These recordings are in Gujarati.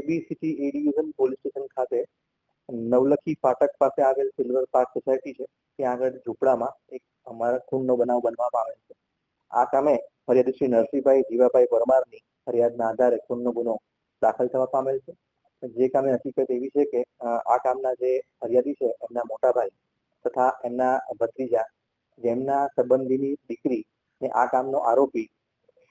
મોરબી સિટી એ પોલીસ સ્ટેશન ખાતે નવલખી ફાટક પાસે આવેલ સિલ્વર પાર્ક સોસાયટી છે. ત્યાં આગળ ઝૂંપડામાં એક અમારા ખૂનનો બનાવ બનવામાં આવેલ છે. આ કામે ફરિયાદી શ્રી નરસિંહભાઈ જીવાભાઈ પરમારની ફરિયાદના આધારે ખૂનનો ગુનો દાખલ થવા પામેલ છે. જે કામે હકીકત એવી છે કે આ કામના જે ફરિયાદી છે, એમના મોટાભાઈ તથા એમના ભત્રીજા, જેમના સંબંધીની દીકરી ને આ કામનો આરોપી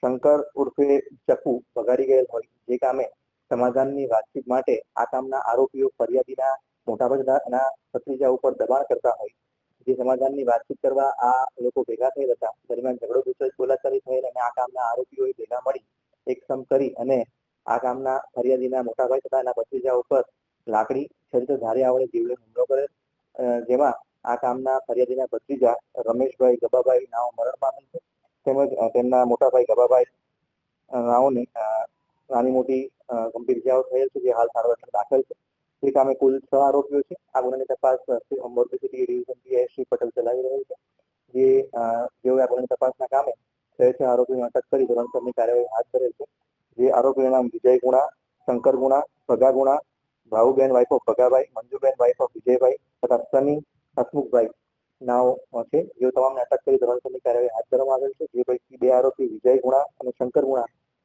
શંકર ઉર્ફે ચકુ વગાડી ગયેલ હોય. જે કામે સમાધાનની વાતચીત માટે આ કામના આરોપીઓ ફરિયાદીના મોટાભાગના ભત્રીજા ઉપર દબાણ કરતા હોય. જે સમાધાનની વાતચીત કરવા આ લોકો ભેગા થયેલ હતા. દરમિયાન ઝઘડો ગુસ્સો બોલાચાલી થયેલ અને આ કામના આરોપીઓએ ભેગા મળી એક સમ કરી અને આ કામના ફરિયાદીના મોટાભાઈ તથા એના ભત્રીજા ઉપર લાકડી છરી ધારે આવડે જીવલે હુમલો કરે જેમાં આ કામના ફરિયાદીના ભત્રીજા રમેશભાઈ ગબાભાઈ નાઓ મરણ પામેલ છે તેમજ તેમના મોટાભાઈ ગબાભાઈ નાઓને નાની મોટી ગંભીર ઇજાઓ થયેલ છે, જે હાલ સારવાર દાખલ છે. એ કામે કુલ છ આરોપીઓ છે. આ ગુનાની તપાસ મોરબી સિટી ડિવિઝન શ્રી પટેલ ચલાવી રહ્યો છે. જે જેઓએ આ ગુનાની તપાસના કામે છ છે, આરોપીઓને અટક કરી ધોરણસરની કાર્યવાહી હાથ ધરેલ છે. જે આરોપીઓના નામ Vijay Guna, Shankar Guna, Bhaga Guna, Bhavuben wife of Bhagabhai, Manjuben wife of Vijaybhai તથા સની હસમુખભાઈ નાઓ છે. જેઓ તમામને અટક કરી ધોરણસરની કાર્યવાહી હાથ ધરવામાં આવેલ છે. જે પૈકી બે આરોપી વિજય ગુણા અને શંકર ગુણા